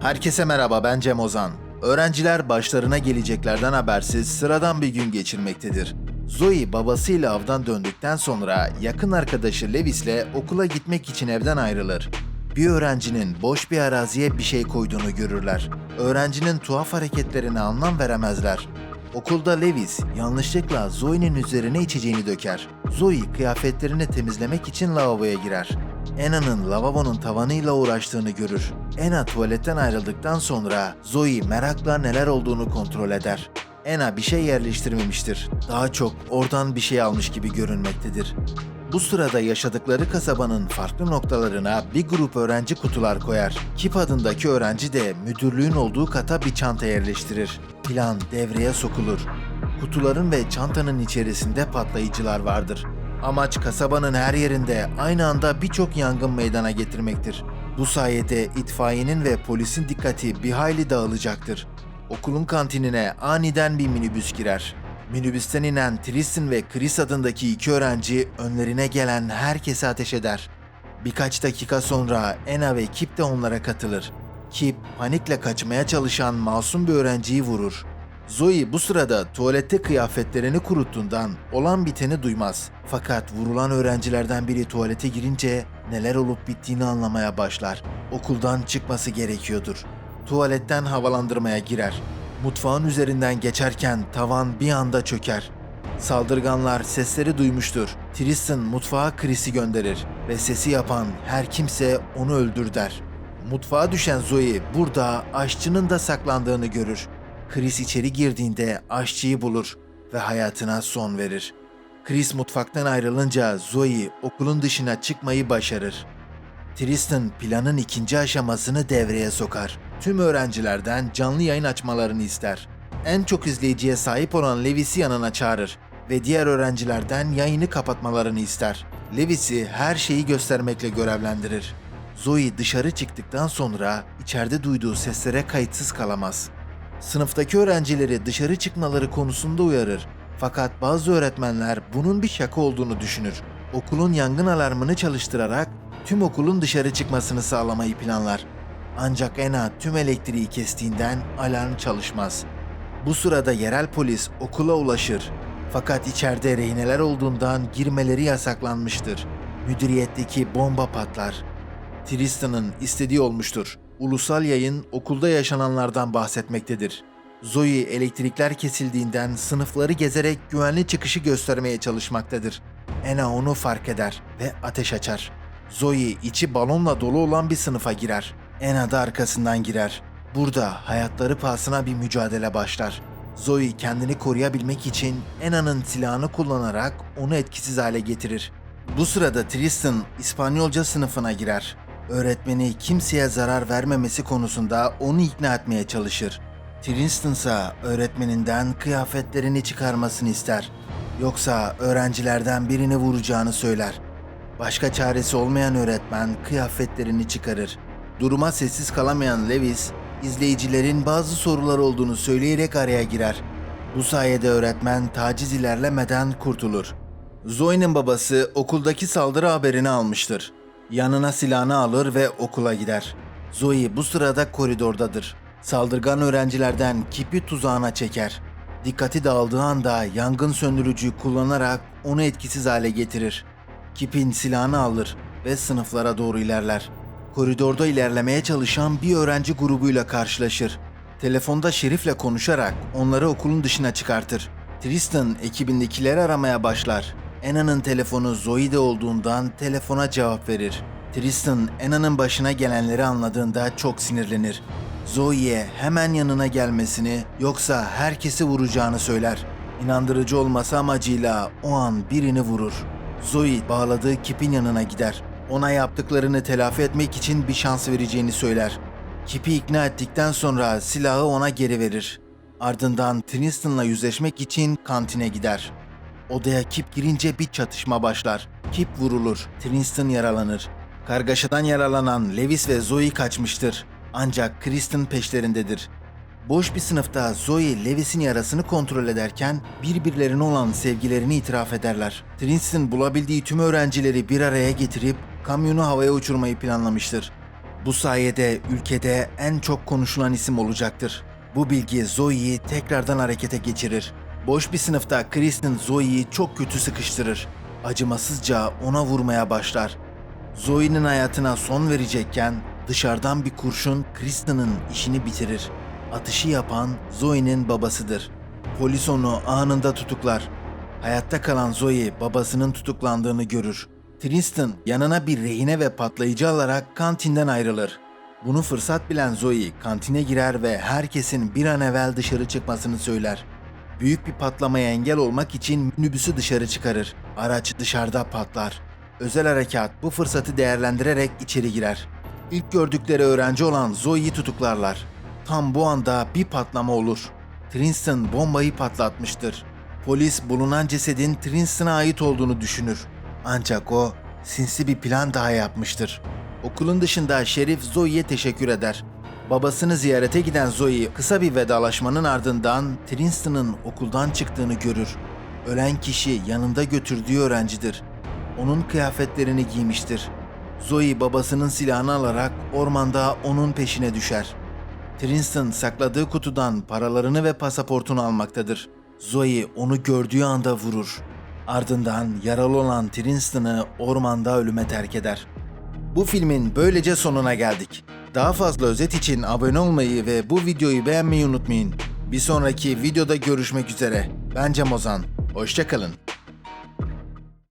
Herkese merhaba ben Cem Ozan. Öğrenciler başlarına geleceklerden habersiz sıradan bir gün geçirmektedir. Zoe babasıyla avdan döndükten sonra yakın arkadaşı Levis'le okula gitmek için evden ayrılır. Bir öğrencinin boş bir araziye bir şey koyduğunu görürler. Öğrencinin tuhaf hareketlerine anlam veremezler. Okulda Levis yanlışlıkla Zoe'nin üzerine içeceğini döker. Zoe kıyafetlerini temizlemek için lavaboya girer. Anna'nın lavabonun tavanıyla uğraştığını görür. Anna tuvaletten ayrıldıktan sonra Zoe merakla neler olduğunu kontrol eder. Anna bir şey yerleştirmemiştir. Daha çok oradan bir şey almış gibi görünmektedir. Bu sırada yaşadıkları kasabanın farklı noktalarına bir grup öğrenci kutular koyar. Kip adındaki öğrenci de müdürlüğün olduğu kata bir çanta yerleştirir. Plan devreye sokulur. Kutuların ve çantanın içerisinde patlayıcılar vardır. Amaç kasabanın her yerinde aynı anda birçok yangın meydana getirmektir. Bu sayede itfaiyenin ve polisin dikkati bir hayli dağılacaktır. Okulun kantinine aniden bir minibüs girer. Minibüsten inen Tristan ve Chris adındaki iki öğrenci önlerine gelen herkese ateş eder. Birkaç dakika sonra Anna ve Kip de onlara katılır. Kip panikle kaçmaya çalışan masum bir öğrenciyi vurur. Zoe bu sırada tuvalette kıyafetlerini kuruttuğundan olan biteni duymaz. Fakat vurulan öğrencilerden biri tuvalete girince neler olup bittiğini anlamaya başlar. Okuldan çıkması gerekiyordur. Tuvaletten havalandırmaya girer. Mutfağın üzerinden geçerken tavan bir anda çöker. Saldırganlar sesleri duymuştur. Tristan mutfağa Chris'i gönderir ve sesi yapan her kimse onu öldür der. Mutfağa düşen Zoe burada aşçının da saklandığını görür. Chris içeri girdiğinde aşçıyı bulur ve hayatına son verir. Chris mutfaktan ayrılınca Zoe okulun dışına çıkmayı başarır. Tristan planın ikinci aşamasını devreye sokar. Tüm öğrencilerden canlı yayın açmalarını ister. En çok izleyiciye sahip olan Levis'i yanına çağırır ve diğer öğrencilerden yayını kapatmalarını ister. Levis'i her şeyi göstermekle görevlendirir. Zoe dışarı çıktıktan sonra içeride duyduğu seslere kayıtsız kalamaz. Sınıftaki öğrencileri dışarı çıkmaları konusunda uyarır. Fakat bazı öğretmenler bunun bir şaka olduğunu düşünür. Okulun yangın alarmını çalıştırarak tüm okulun dışarı çıkmasını sağlamayı planlar. Ancak Ena tüm elektriği kestiğinden alarm çalışmaz. Bu sırada yerel polis okula ulaşır. Fakat içeride rehineler olduğundan girmeleri yasaklanmıştır. Müdüriyetteki bomba patlar. Tristan'ın istediği olmuştur. Ulusal yayın okulda yaşananlardan bahsetmektedir. Zoe elektrikler kesildiğinden sınıfları gezerek güvenli çıkışı göstermeye çalışmaktadır. Ena onu fark eder ve ateş açar. Zoe içi balonla dolu olan bir sınıfa girer. Ena da arkasından girer. Burada hayatları pahasına bir mücadele başlar. Zoe kendini koruyabilmek için Ena'nın silahını kullanarak onu etkisiz hale getirir. Bu sırada Tristan İspanyolca sınıfına girer. Öğretmeni kimseye zarar vermemesi konusunda onu ikna etmeye çalışır. Tristan ise öğretmeninden kıyafetlerini çıkarmasını ister. Yoksa öğrencilerden birini vuracağını söyler. Başka çaresi olmayan öğretmen kıyafetlerini çıkarır. Duruma sessiz kalamayan Lewis, izleyicilerin bazı sorular olduğunu söyleyerek araya girer. Bu sayede öğretmen taciz ilerlemeden kurtulur. Zoe'nin babası okuldaki saldırı haberini almıştır. Yanına silahını alır ve okula gider. Zoe bu sırada koridordadır. Saldırgan öğrencilerden kipi tuzağına çeker. Dikkati dağıldığı anda yangın söndürücüyü kullanarak onu etkisiz hale getirir. Kip'in silahını alır ve sınıflara doğru ilerler. Koridorda ilerlemeye çalışan bir öğrenci grubuyla karşılaşır. Telefonda Şerif'le konuşarak onları okulun dışına çıkartır. Tristan ekibindekileri aramaya başlar. Anna'nın telefonu Zoe'de olduğundan telefona cevap verir. Tristan, Anna'nın başına gelenleri anladığında çok sinirlenir. Zoe'ye hemen yanına gelmesini yoksa herkesi vuracağını söyler. İnandırıcı olması amacıyla o an birini vurur. Zoe bağladığı Kip'in yanına gider. Ona yaptıklarını telafi etmek için bir şans vereceğini söyler. Kip'i ikna ettikten sonra silahı ona geri verir. Ardından Tristan'la yüzleşmek için kantine gider. Odaya Kip girince bir çatışma başlar. Kip vurulur, Tristan yaralanır. Kargaşadan yaralanan Lewis ve Zoe kaçmıştır. Ancak Kristen peşlerindedir. Boş bir sınıfta Zoe, Lewis'in yarasını kontrol ederken birbirlerine olan sevgilerini itiraf ederler. Tristan bulabildiği tüm öğrencileri bir araya getirip kamyonu havaya uçurmayı planlamıştır. Bu sayede ülkede en çok konuşulan isim olacaktır. Bu bilgi Zoe'yi tekrardan harekete geçirir. Boş bir sınıfta Kristen Zoe'yi çok kötü sıkıştırır. Acımasızca ona vurmaya başlar. Zoe'nin hayatına son verecekken dışarıdan bir kurşun Kristen'ın işini bitirir. Atışı yapan Zoe'nin babasıdır. Polis onu anında tutuklar. Hayatta kalan Zoe babasının tutuklandığını görür. Tristan yanına bir rehine ve patlayıcı alarak kantinden ayrılır. Bunu fırsat bilen Zoe kantine girer ve herkesin bir an evvel dışarı çıkmasını söyler. Büyük bir patlamaya engel olmak için minibüsü dışarı çıkarır. Araç dışarıda patlar. Özel harekat bu fırsatı değerlendirerek içeri girer. İlk gördükleri öğrenci olan Zoe'yi tutuklarlar. Tam bu anda bir patlama olur. Tristan bombayı patlatmıştır. Polis bulunan cesedin Tristan'a ait olduğunu düşünür. Ancak o sinsi bir plan daha yapmıştır. Okulun dışında şerif Zoe'ye teşekkür eder. Babasını ziyarete giden Zoe kısa bir vedalaşmanın ardından Tristan'ın okuldan çıktığını görür. Ölen kişi yanında götürdüğü öğrencidir. Onun kıyafetlerini giymiştir. Zoe babasının silahını alarak ormanda onun peşine düşer. Tristan sakladığı kutudan paralarını ve pasaportunu almaktadır. Zoe onu gördüğü anda vurur. Ardından yaralı olan Tristan'ı ormanda ölüme terk eder. Bu filmin böylece sonuna geldik. Daha fazla özet için abone olmayı ve bu videoyu beğenmeyi unutmayın. Bir sonraki videoda görüşmek üzere. Ben Cem Ozan. Hoşçakalın.